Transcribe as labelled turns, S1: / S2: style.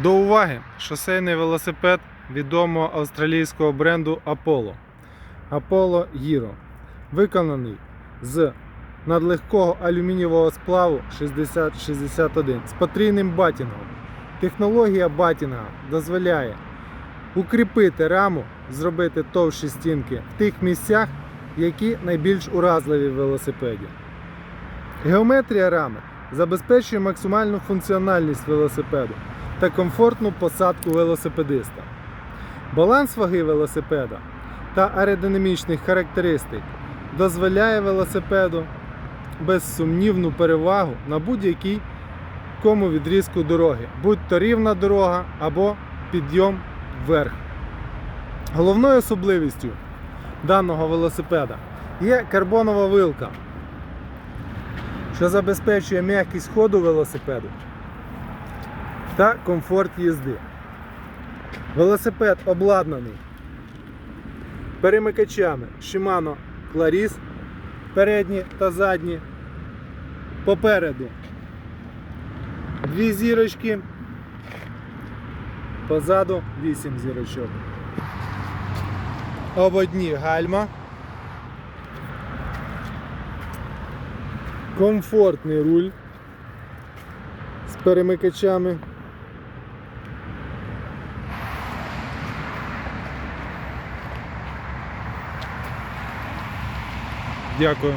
S1: До уваги шосейний велосипед відомого австралійського бренду Apollo. Apollo Hero. Виконаний з надлегкого алюмінієвого сплаву 6061 з потрійним батінгом. Технологія батінга дозволяє укріпити раму, зробити товщі стінки в тих місцях, які найбільш уразливі в велосипеді. Геометрія рами забезпечує максимальну функціональність велосипеду та комфортну посадку велосипедиста. Баланс ваги велосипеда та аеродинамічних характеристик дозволяє велосипеду безсумнівну перевагу на будь-якій кому відрізку дороги, будь то рівна дорога або підйом вверх. Головною особливістю даного велосипеда є карбонова вилка, що забезпечує м'якість ходу велосипеду та комфорт їзди. Велосипед обладнаний перемикачами Shimano Claris передні та задні. Попереду дві зірочки, позаду вісім зірочок. Ободні гальма. Комфортний руль з перемикачами. Дякую.